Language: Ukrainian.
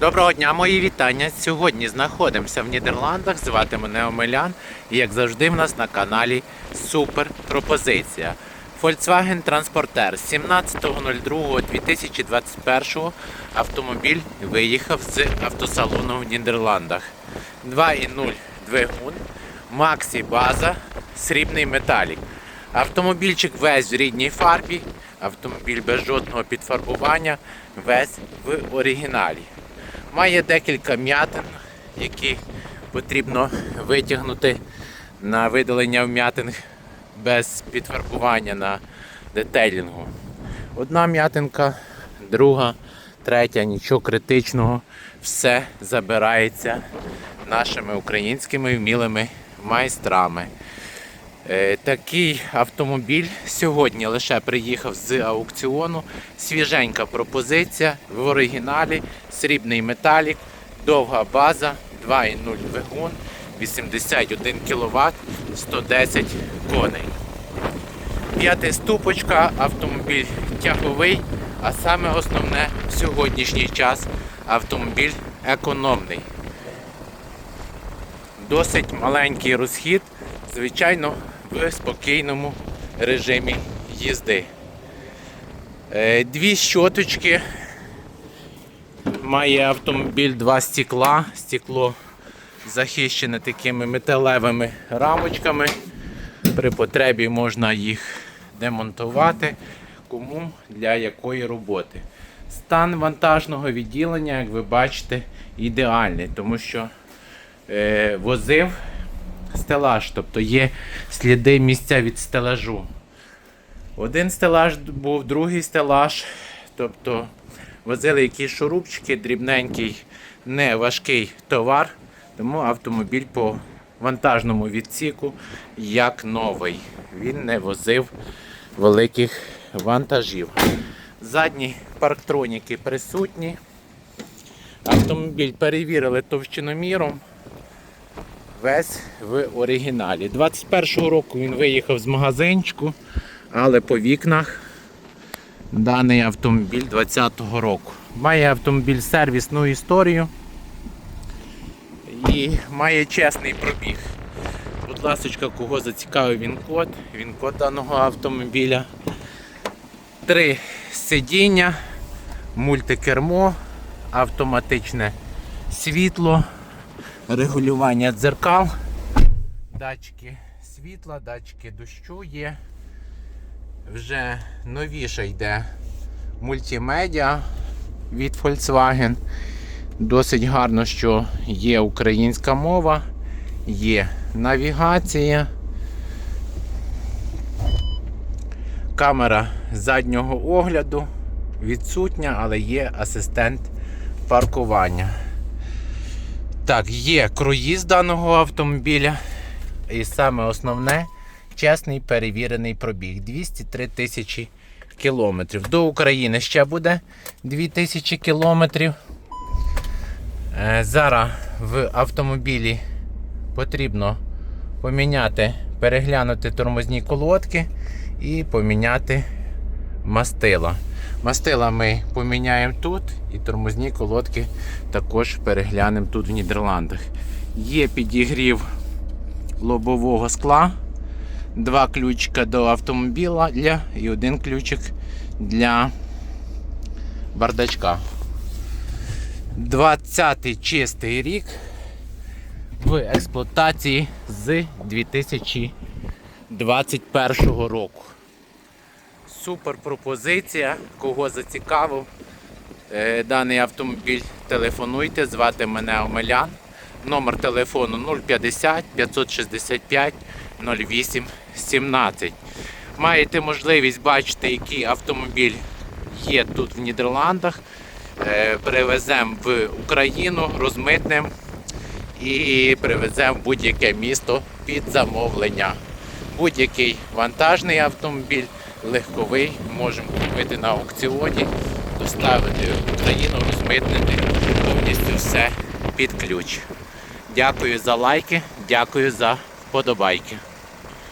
Доброго дня, мої вітання. Сьогодні знаходимося в Нідерландах. Звати мене Омелян. І як завжди, в нас на каналі Супер Пропозиція. Volkswagen Transporter 17.02.2021 автомобіль виїхав з автосалону в Нідерландах. 2.0 двигун, Максі база, срібний металік. Автомобільчик весь в рідній фарбі, автомобіль без жодного підфарбування, весь в оригіналі. Має декілька м'ятин, які потрібно витягнути на видалення вм'ятин без підфарбування на детейлінгу. Одна м'ятинка, друга, третя, нічого критичного. Все забирається нашими українськими вмілими майстрами. Е, Такий автомобіль сьогодні лише приїхав з аукціону. Свіженька пропозиція в оригіналі, срібний металік, довга база, 2,0 двигун, 81 кВт, 110 коней. П'ятиступочка, автомобіль тяговий, а саме основне в сьогоднішній час автомобіль економний. Досить маленький розхід, звичайно, в спокійному режимі їзди. Е, Дві щоточки. Має автомобіль два стекла. Стекло захищене такими металевими рамочками. При потребі можна їх демонтувати, кому для якої роботи. Стан вантажного відділення, як ви бачите, ідеальний, тому що е, возив стелаж, тобто є сліди місця від стелажу. Один стелаж був, другий стелаж, тобто возили якісь шурупчики, дрібненький, не важкий товар, тому автомобіль по вантажному відсіку як новий. Він не возив великих вантажів. Задні парктроніки присутні. Автомобіль перевірили товщиноміром. Весь в оригіналі. 21-го року він виїхав з магазинчику, але по вікнах даний автомобіль 20-го року. Має автомобіль сервісну історію і має чесний пробіг. Будь ласка, кого зацікавив він код, він код даного автомобіля. Три сидіння, мультикермо, автоматичне світло, регулювання дзеркал, датчики світла, датчики дощу є. Вже новіше йде мультимедіа від Volkswagen. Досить гарно, що є українська мова, є навігація, камера заднього огляду відсутня, але є асистент паркування. Так, є круїз даного автомобіля. І саме основне чесний перевірений пробіг 203 тисячі кілометрів. До України ще буде 2000 кілометрів. Е, Зараз в автомобілі потрібно поміняти, переглянути тормозні колодки і поміняти мастила. Мастила ми поміняємо тут і тормозні колодки також переглянемо тут в Нідерландах. Є підігрів лобового скла, два ключика до автомобіля і один ключик для бардачка. 20-й чистий рік в експлуатації з 2021 року. Супер пропозиція, кого зацікавив е, даний автомобіль, телефонуйте, звати мене Омелян. Номер телефону 050 565 08 17. Маєте можливість бачити, який автомобіль є тут в Нідерландах. Е, Привеземо в Україну, розмитнемо і привеземо в будь-яке місто під замовлення. Будь-який вантажний автомобіль, легковий, можемо купити на аукціоні, доставити в Україну, розмитнити повністю все під ключ. Дякую за лайки, дякую за вподобайки.